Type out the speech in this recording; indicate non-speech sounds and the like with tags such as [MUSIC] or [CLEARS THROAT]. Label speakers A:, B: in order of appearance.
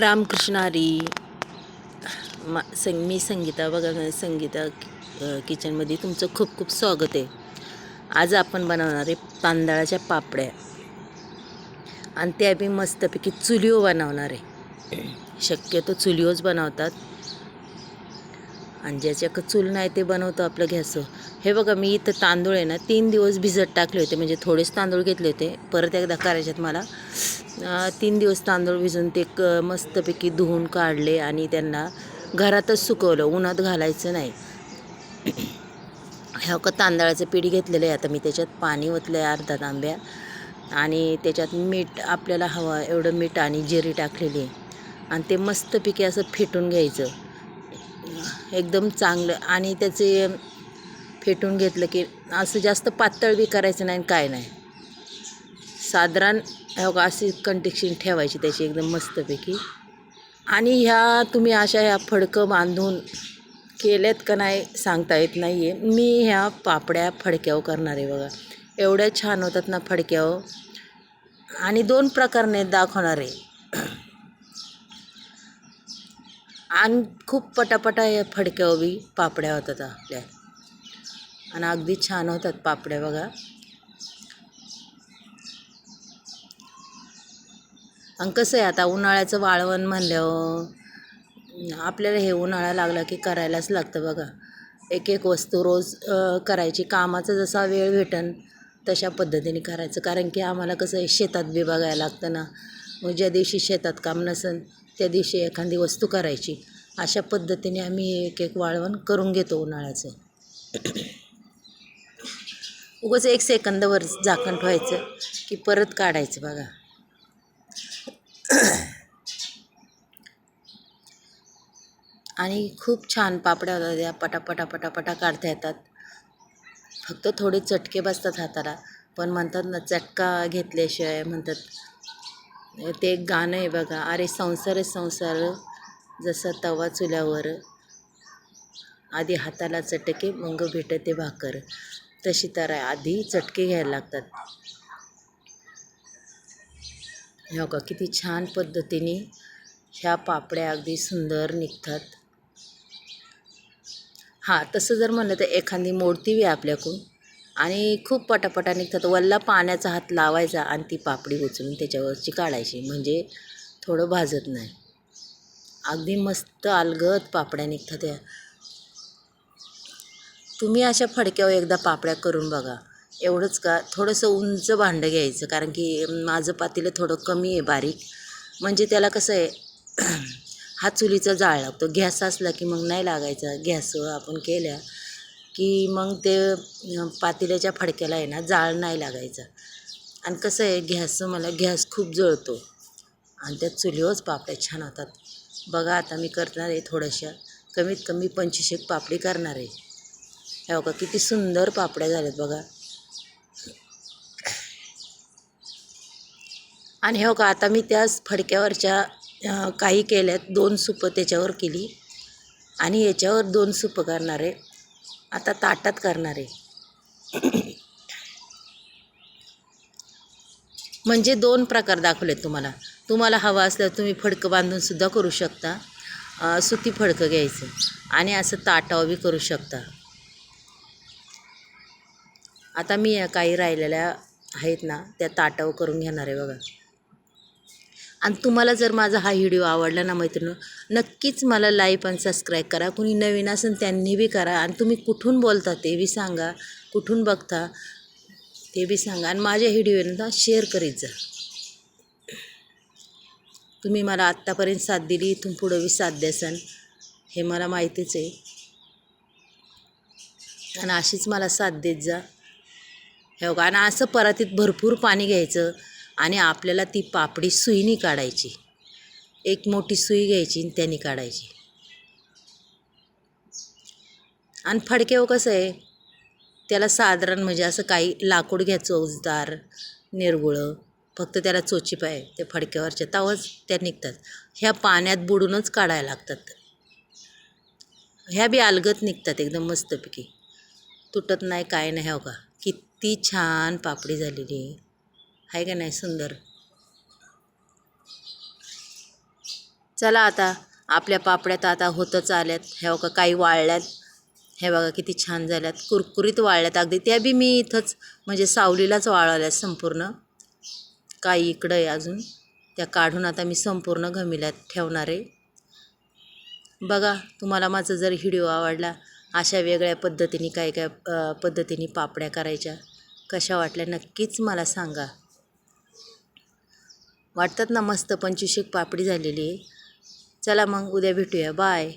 A: रामकृष्णारी मा संग मी संगीता बघा संगीता किचनमध्ये तुमचं खूप खूप स्वागत आहे. आज आपण बनवणार आहे तांदळाच्या पापड्या. आणि त्या बी मस्तपैकी चुलिओ बनवणार आहे. शक्यतो चुलिओच बनवतात. आणि ज्याच्या चूल नाही ते बनवतो आपलं गॅसवर. हे बघा मी इथं तांदूळ आहे ना तीन दिवस भिजत टाकले होते. म्हणजे थोडेच तांदूळ घेतले होते. परत एकदा करायच्यात मला. तीन दिवस तांदूळ भिजून ते क मस्तपैकी धुवून काढले आणि त्यांना घरातच सुकवलं उन्हात घालायचं नाही. ह्या का तांदळाचं पीठ घेतलेलं आहे. आता मी त्याच्यात पाणी ओतलं आहे अर्धा तांब्या. आणि त्याच्यात मीठ आपल्याला हवं एवढं मीठ आणि जिरी टाकलेली. आहे आणि ते मस्तपैकी असं फेटून घ्यायचं. एकदम चांगलं. आणि त्याचे फेटून घेतलं की असं जास्त पातळ बी करायचं नाही काय नाही. साधारण हो का अशी कंटिक्शन ठेवायची त्याची एकदम मस्तपैकी. आणि ह्या तुम्ही अशा ह्या फडकं बांधून केल्यात का नाही सांगता येत नाही आहे मी ह्या पापड्या फडक्यावर करणार आहे बघा. एवढ्या छान होतात ना फडक्यावर. आणि दोन प्रकारने दाखवणार आहे. आणि खूप पटापटा या फडक्यावर बी पापड्या होतात आपल्या. आणि अगदी छान होतात पापड्या बघा. आणि कसं आहे आता उन्हाळ्याचं वाळवण म्हणल्यावर आपल्याला हे उन्हाळा लागला की करायलाच लागतं बघा. एक एक वस्तू रोज करायची. कामाचा जसा वेळ भेटन तशा पद्धतीने करायचं. कारण की आम्हाला कसं आहे शेतात बी बघायला लागतं ना. मग ज्या दिवशी शेतात काम नसेल त्या दिवशी एखादी वस्तू करायची. अशा पद्धतीने आम्ही एक एक वाळवण करून घेतो उन्हाळ्याचं. उगंच एक सेकंदावर झाकण ठेवायचं की परत काढायचं बघा. आणि खूप छान पापड्या होतात त्या पटापटा पटापटा काढता येतात. फक्त थोडे चटके बसतात हाताला. पण म्हणतात ना चटका घेतल्याशिवाय म्हणतात ते एक गाणं आहे बघा अरे संसार आहे संसार जसा तवा चुल्यावर आधी हाताला चटके मग भेटते भाकर. तशी तर आहे आधी चटके घ्यायला लागतात. हो का? किती छान पद्धतीने ह्या पापड्या अगदी सुंदर निघतात. हां तसं जर म्हणलं तर एखादी मोडती बी आपल्याकडून आणि खूप पटापटा निघतात. वल्ला पाण्याचा हात लावायचा आणि ती पापडी उचलून त्याच्यावरची काढायची. म्हणजे थोडं भाजत नाही. अगदी मस्त अलगद पापड्या निघतात या. तुम्ही अशा फडक्यावर एकदा पापड्या करून बघा. एवढंच का? थोडंसं उंच भांडं घ्यायचं कारण की माझं पातेलं थोडं कमी आहे बारीक. म्हणजे त्याला कसं आहे [CLEARS THROAT] हा चुलीचा जाळ लागतो. गॅस असला की मग नाही लागायचा. गॅसवर आपण केल्या की मग ते पातेल्याच्या फडक्याला आहे ना जाळ नाही लागायचा. आणि कसं आहे गॅसचं मला गॅस खूप जळतो. आणि त्या चुलीवरच पापड्या छान होतात. बघा आता मी करणार आहे थोड्याशा. कमीत कमी पंचवीस एक पापडी करणार आहे. हे बघा किती सुंदर पापड्या झाल्यात बघा. आणि हो का आता मी त्याच फडक्यावरच्या काही केल्यात दोन सुपं त्याच्यावर केली. आणि याच्यावर दोन सुपं करणार आहे. आता ताटात करणार आहे. म्हणजे दोन प्रकार दाखवले तुम्हाला. तुम्हाला हवा असल्यास तुम्ही फडकं बांधूनसुद्धा करू शकता. सुती फडकं घ्यायचं. आणि असं ताटाव बी करू शकता. आता मी काही राहिलेल्या आहेत ना त्या ताटाव करून घेणार आहे बघा. आणि तुम्हाला जर माझा हा व्हिडिओ आवडला ना मैत्रिणी नक्कीच मला लाईक आणि सबस्क्राईब करा. कुणी नवीन असेल त्यांनी बी करा. आणि तुम्ही कुठून बोलता ते बी सांगा. कुठून बघता ते बी सांगा. आणि माझ्या व्हिडिओला शेअर करीत जा. तुम्ही मला आत्तापर्यंत साथ दिली इथून पुढं बी साथ द्यासन हे मला माहितीच आहे. आणि अशीच मला साथ देत जा. हे बघा आणि असं परातीत भरपूर पाणी घ्यायचं. आणि आपल्याला ती पापडी सुईनी काढायची. एक मोठी सुई घ्यायची आणि त्याने काढायची. आणि फडक्यावर कसं आहे त्याला साधारण म्हणजे असं काही लाकूड घ्या ओजदार निरगुळं फक्त त्याला चोची पाय ते फडक्यावरच्या तवच त्या निघतात. ह्या पाण्यात बुडूनच काढायला लागतात. ह्या बी अलगत निघतात एकदम मस्तपैकी. तुटत नाही काय नाही हो का? किती छान पापडी झालेली. आहे का नाही सुंदर? चला आता आपल्या पापड्यात आता होतच आल्यात ह्या बघा काही वाळल्यात. हे बघा किती छान झाल्यात. कुरकुरीत वाळल्यात. अगदी त्या बी मी इथंच म्हणजे सावलीलाच वाळवल्यात संपूर्ण. काही इकडं आहे अजून. त्या काढून आता मी संपूर्ण घमिल्यात ठेवणार आहे. बघा तुम्हाला माझा जर व्हिडिओ आवडला अशा वेगळ्या पद्धतीने काय काय पद्धतीने पापड्या करायच्या कशा वाटल्या नक्कीच मला सांगा. वाटतात ना मस्त पंचवीस एक पापडी झालेली आहे. चला मग उद्या भेटूया. बाय